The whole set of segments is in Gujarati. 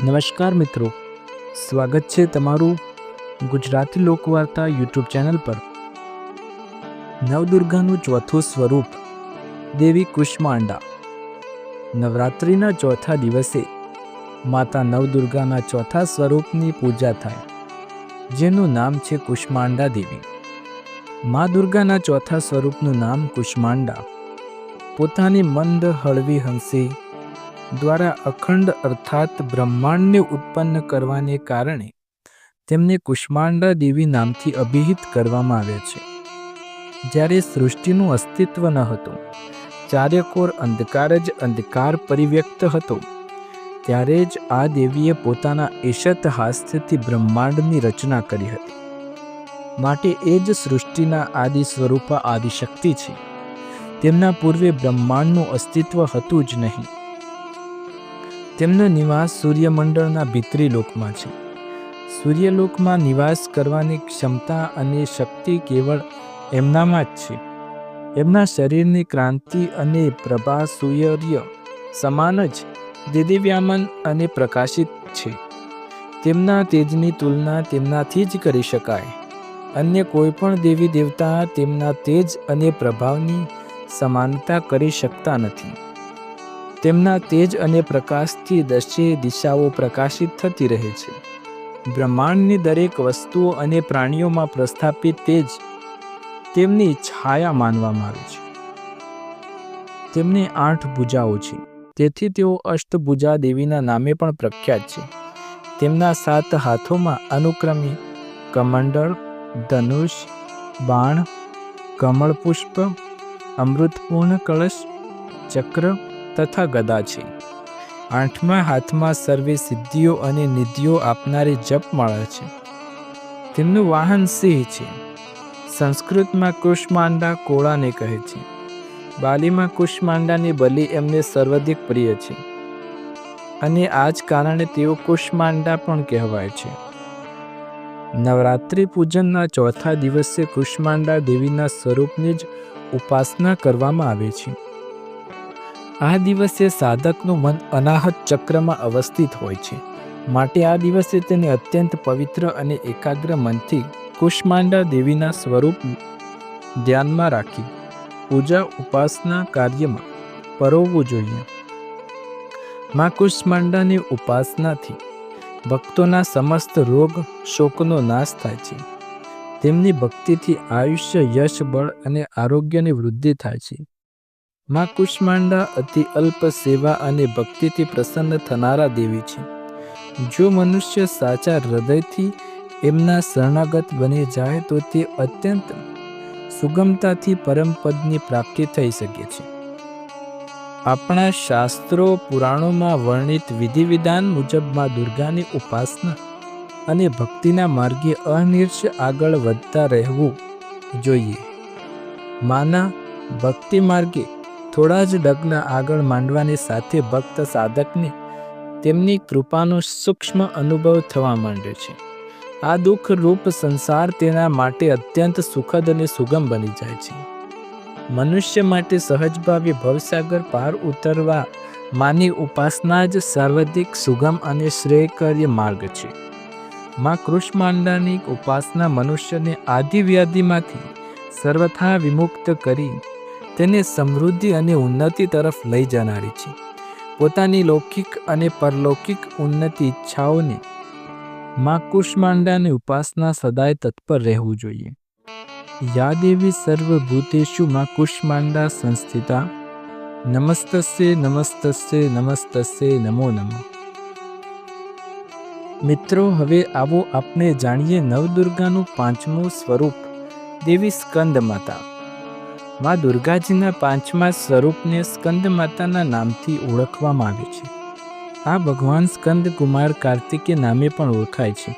નમસ્કાર મિત્રો. સ્વાગત છે તમારું ગુજરાતી લોકવાર્તા યુટ્યુબ ચેનલ પર. નવદુર્ગાનું ચોથું સ્વરૂપ, દેવી કુષ્માંડા. નવરાત્રિના ચોથા દિવસે માતા નવદુર્ગાના ચોથા સ્વરૂપની પૂજા થાય, જેનું નામ છે કુષ્માંડા દેવી. મા દુર્ગાના ચોથા સ્વરૂપનું નામ કુષ્માંડા. પોતાની મંદ હળવી હંસી દ્વારા અખંડ અર્થાત બ્રહ્માંડને ઉત્પન્ન કરવાને કારણે તેમને કુષ્માંડા દેવી નામથી અભિહિત કરવામાં આવ્યા છે. જ્યારે સૃષ્ટિનું અસ્તિત્વ ન હતું ચાર્યકોર અંધકાર જ અંધકાર પરિવ્યક્ત હતો, ત્યારે જ આ દેવીએ પોતાના ઈશત હાસ્યથી બ્રહ્માંડની રચના કરી હતી. માટે એ જ સૃષ્ટિના આદિ સ્વરૂપા આદિશક્તિ છે. તેમના પૂર્વે બ્રહ્માંડનું અસ્તિત્વ હતું જ નહીં. તેમનો નિવાસ સૂર્યમંડળના ભીતરી લોકમાં છે. સૂર્યલોકમાં નિવાસ કરવાની ક્ષમતા અને શક્તિ કેવળ એમનામાં જ છે. એમના શરીરની ક્રાંતિ અને પ્રભા સૂર્ય સમાન જ દિદિવ્યામન અને પ્રકાશિત છે. તેમના તેજની તુલના તેમનાથી જ કરી શકાય. અન્ય કોઈ પણ દેવી દેવતા તેમના તેજ અને પ્રભાવની સમાનતા કરી શકતા નથી. તેમના તેજ અને પ્રકાશથી દશે દિશાઓ પ્રકાશિત થતી રહે છે. બ્રહ્માંડની દરેક વસ્તુઓ અને પ્રાણીઓમાં પ્રસ્થાપિત તેજ તેમની છાયા માનવામાં આવે છે. તેમને આઠ ભુજાઓ છે. તેથી તેઓ અષ્ટભુજા દેવીના નામે પણ પ્રખ્યાત છે. તેમના સાત હાથોમાં અનુક્રમે કમંડળ, ધનુષ, બાણ કમળ પુષ્પ અમૃતપૂર્ણ કળશ, ચક્ર તથા ગદા છે. આઠમા હાથમાં સર્વે સિદ્ધિઓ અને નિધિઓ આપનારી જપમાળા છે. તેમનું વાહન સિંહ છે. સંસ્કૃતમાં કુષ્માંડા કોળાને કહે છે. બાલીમાં કુષ્માંડાની બલિ એમને સર્વાધિક પ્રિય છે. અને આ જ કારણે તેઓ કુષ્માંડા પણ કહેવાય છે. નવરાત્રિ પૂજનના ચોથા દિવસે કુષ્માંડા દેવીના સ્વરૂપની જ ઉપાસના કરવામાં આવે છે. આ દિવસે સાધકનું મન અનાહત ચક્રમાં અવસ્થિત હોય છે. માટે આ દિવસે તેને અત્યંત પવિત્ર અને એકાગ્ર મનથી કુષ્માંડા દેવીના સ્વરૂપ ધ્યાનમાં રાખી પૂજા ઉપાસના કાર્યમાં પરોવવું જોઈએ. મા કુષ્માંડાની ઉપાસનાથી ભક્તોના સમસ્ત રોગ, શોકનો નાશ થાય છે. તેમની ભક્તિથી આયુષ્ય યશ, બળ અને આરોગ્યની વૃદ્ધિ થાય છે. મા કુષ્માંડા અતિ અલ્પ સેવા અને ભક્તિથી પ્રસન્ન થનારા દેવી છે. જો મનુષ્ય સાચા હૃદયથી એમના શરણાગત બની જાય તો તે અત્યંત સુગમતાથી પરમપદની પ્રાપ્તિ થઈ શકે છે. આપણા શાસ્ત્રો પુરાણોમાં વર્ણિત વિધિ વિધાન મુજબમાં દુર્ગાની ઉપાસના અને ભક્તિના માર્ગે અનિર્ષ આગળ વધતા રહેવું જોઈએ. માના ભક્તિ માર્ગે થોડા જ ડગલા આગળ માંડવાની સાથે ભક્ત સાધકને તેમની કૃપાનો સૂક્ષ્મ અનુભવ થવા માંડે છે. આ દુઃખ રૂપ સંસાર તેના માટે અત્યંત સુખદ અને સુગમ બની જાય છે. મનુષ્ય માટે સહજભાવે ભવસાગર પાર ઉતરવા માની ઉપાસના જ સર્વાધિક સુગમ અને શ્રેયકર્ય માર્ગ છે. માં કૃષ્માંડાની ઉપાસના મનુષ્યને આદિવ્યાધિમાંથી સર્વથા વિમુક્ત કરી તેને સમૃદ્ધિ અને ઉન્નતિ તરફ લઈ જનારી છે. પોતાની લૌકિક અને પરલૌકિક ઉન્નતિ ઈચ્છાઓને માં કુષ્માંડાની ઉપાસના સદાય તત્પર રહેવું જોઈએ. યાદેવી દેવી સર્વભૂતેષુ માં કુષ્માંડા સંસ્થિતા. નમસ્તસ્ય નમસ્તસ્ય નમસ્તસ્ય, નમો નમઃ. મિત્રો, હવે આવો આપણે જાણીએ નવદુર્ગાનું પાંચમું સ્વરૂપ, દેવી સ્કંદ માતા મા દુર્ગાજીના પાંચમા સ્વરૂપને સ્કંદ માતાના નામથી ઓળખવામાં આવે છે. આ ભગવાન સ્કંદ કુમાર કાર્તિકે નામે પણ ઓળખાય છે.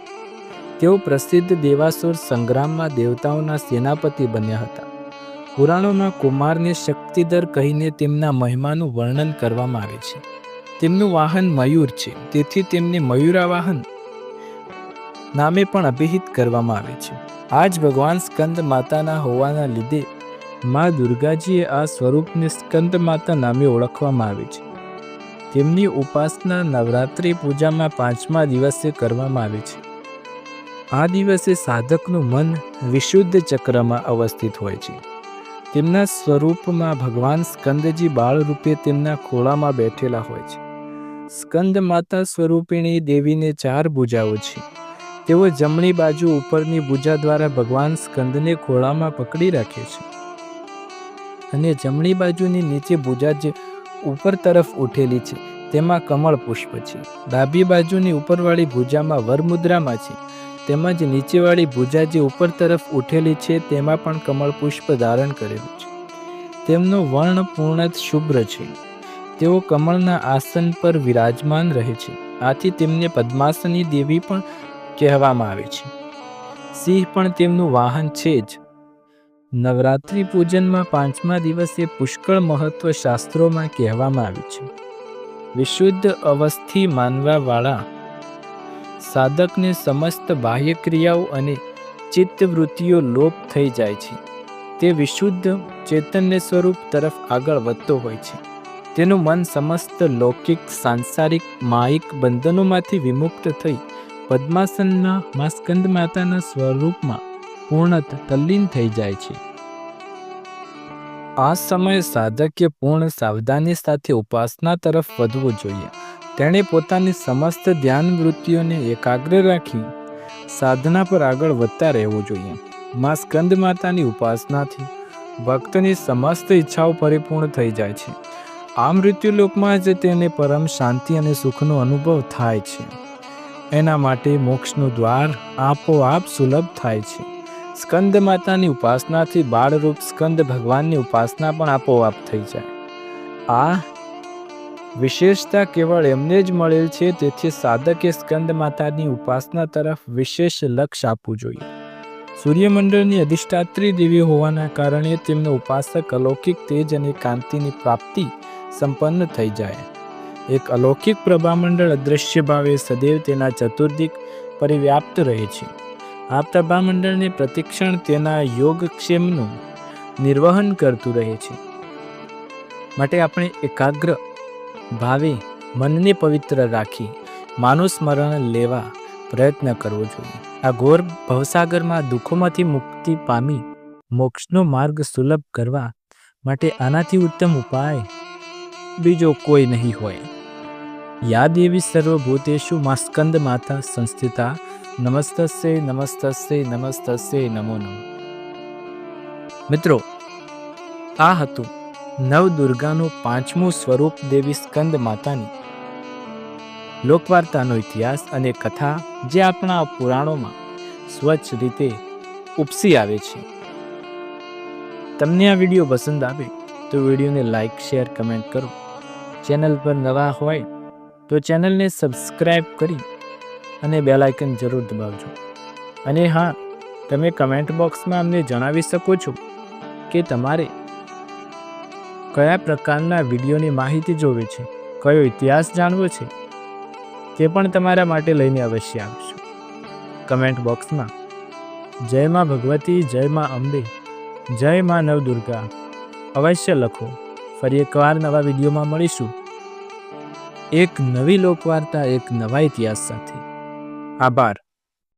તેઓ પ્રસિદ્ધ દેવાસુર સંગ્રામમાં દેવતાઓના સેનાપતિ બન્યા હતા. પુરાણોમાં કુમારને શક્તિધર કહીને તેમના મહિમાનું વર્ણન કરવામાં આવે છે. તેમનું વાહન મયુર છે, તેથી તેમને મયુરાવાહન નામે પણ અભિહિત કરવામાં આવે છે. આ જ ભગવાન સ્કંદ માતાના હોવાના લીધે મા દુર્ગાજીએ આ સ્વરૂપને સ્કંદ માતા નામે ઓળખવામાં આવે છે. તેમની ઉપાસના નવરાત્રિ પૂજામાં પાંચમા દિવસે કરવામાં આવે છે. આ દિવસે સાધકનું મન વિશુદ્ધ ચક્રમાં અવસ્થિત હોય છે. તેમના સ્વરૂપમાં ભગવાન સ્કંદજી બાળ રૂપે તેમના ખોળામાં બેઠેલા હોય છે. સ્કંદ માતા સ્વરૂપિણી દેવીને ચાર ભુજાઓ છે. તેઓ જમણી બાજુ ઉપરની ભૂજા દ્વારા ભગવાન સ્કંદને ખોળામાં પકડી રાખે છે. અને જમણી બાજુની નીચે ભુજા જે ઉપર તરફ ઉઠેલી છે. તેમાં કમળ પુષ્પ છે. ડાબી બાજુની ઉપરવાળી ભુજામાં વરમુદ્રામાં છે. તેમજ નીચેવાળી ભુજા જે ઉપર તરફ ઉઠેલી છે, તેમાં પણ કમળ પુષ્પ ધારણ કરેલું છે. તેમનો વર્ણ પૂર્ણ શુભ્ર છે. તેઓ કમળના આસન પર વિરાજમાન રહે છે. આથી તેમને પદ્માસની દેવી પણ કહેવામાં આવે છે. સિંહ પણ તેમનું વાહન છે જ. નવરાત્રિ પૂજનમાં પાંચમા દિવસે પુષ્કળ મહત્વ શાસ્ત્રોમાં કહેવામાં આવ્યું છે. વિશુદ્ધ અવસ્થી માનવાવાળા, સાધકને સમસ્ત બાહ્ય ક્રિયાઓ અને ચિત્તવૃત્તિઓ લોપ થઈ જાય છે. તે વિશુદ્ધ ચૈતન્ય સ્વરૂપ તરફ આગળ વધતો હોય છે. તેનું મન સમસ્ત લૌકિક, સાંસારિક, માયિક બંધનોમાંથી વિમુક્ત થઈ પદ્માસનના મા સ્કંદ માતાના સ્વરૂપમાં પૂર્ણત તલ્લીન થઈ જાય છે. આ સમયે સાધકે પૂર્ણ સાવધાની સાથે ઉપાસના તરફ વધવું જોઈએ. તેણે પોતાની સમસ્ત ધ્યાન વૃત્તિઓને એકાગ્ર રાખી સાધના પર આગળ વધતા રહેવું જોઈએ. માં સ્કંદ માતાની ઉપાસનાથી ભક્તની સમસ્ત ઈચ્છાઓ પરિપૂર્ણ થઈ જાય છે. આ મૃત્યુલોકમાં જ તેને પરમ શાંતિ અને સુખનો અનુભવ થાય છે. એના માટે મોક્ષનું દ્વાર આપોઆપ સુલભ થાય છે. સ્કંદ માતાની ઉપાસનાથી બાળરૂપ સ્કંદ ભગવાનની ઉપાસના પણ આપોઆપ થઈ જાય. આ વિશેષતા કેવળ એમને જ મળેલ છે, તેથી સાધકે સ્કંદ માતાની ઉપાસના તરફ વિશેષ લક્ષ આપવું જોઈએ. સૂર્યમંડળની અધિષ્ઠાત્રી દેવી હોવાના કારણે તેમનો ઉપાસક અલૌકિક તેજ અને કાંતિની પ્રાપ્તિ સંપન્ન થઈ જાય. એક અલૌકિક પ્રભામંડળ અદૃશ્ય ભાવે સદૈવ તેના ચતુર્દિક પરિવ્યાપ્ત રહે છે. આ પ્રભામંડળને પ્રતિક્ષણ તેના યોગક્ષેમનું નિર્વહન કરતું રહે છે. માટે આપણે એકાગ્ર ભાવે મનને પવિત્ર રાખી માનું સ્મરણ લેવા પ્રયત્ન કરવો જોઈએ. આ ઘોર ભવસાગરમાં દુઃખોમાંથી મુક્તિ પામી મોક્ષનો માર્ગ સુલભ કરવા માટે આનાથી ઉત્તમ ઉપાય બીજો કોઈ નહીં હોય. યાદ એવી સર્વભૂતેશુ મા સ્કંદ માતા સંસ્થિતા નમસ્તસ્ય નમસ્તસ્ય નમસ્તસ્ય નમો નમ. મિત્રો, આ હતું નવદુર્ગાનું પાંચમું સ્વરૂપ દેવી સ્કંદ માતાની લોકવાર્તાનો ઇતિહાસ અને કથા જે આપણા પુરાણોમાં સ્વચ્છ રીતે ઉપસી આવે છે. તમને આ વીડિયો પસંદ આવે તો વિડીયોને લાઇક શેર, કમેન્ટ કરો. ચેનલ પર નવા હોય તો ચેનલને સબસ્ક્રાઈબ કરી અને બેલ આઇકન જરૂર દબાવજો. અને હા, તમે કમેન્ટ બોક્સમાં અમને જણાવી શકો છો કે તમારે કયા પ્રકારના વિડીયોની માહિતી જોવે છે, કયો ઇતિહાસ જાણવો છે, તે પણ તમારા માટે લઈને અવશ્ય આવશું કમેન્ટ બોક્સમાં, જય માં ભગવતી, જય માં અંબે, જય માં નવદુર્ગા અવશ્ય લખો. ફરી એકવાર નવા વિડીયોમાં મળીશું. એક નવી લોકવાર્તા, એક નવા ઇતિહાસ સાથે. આભાર.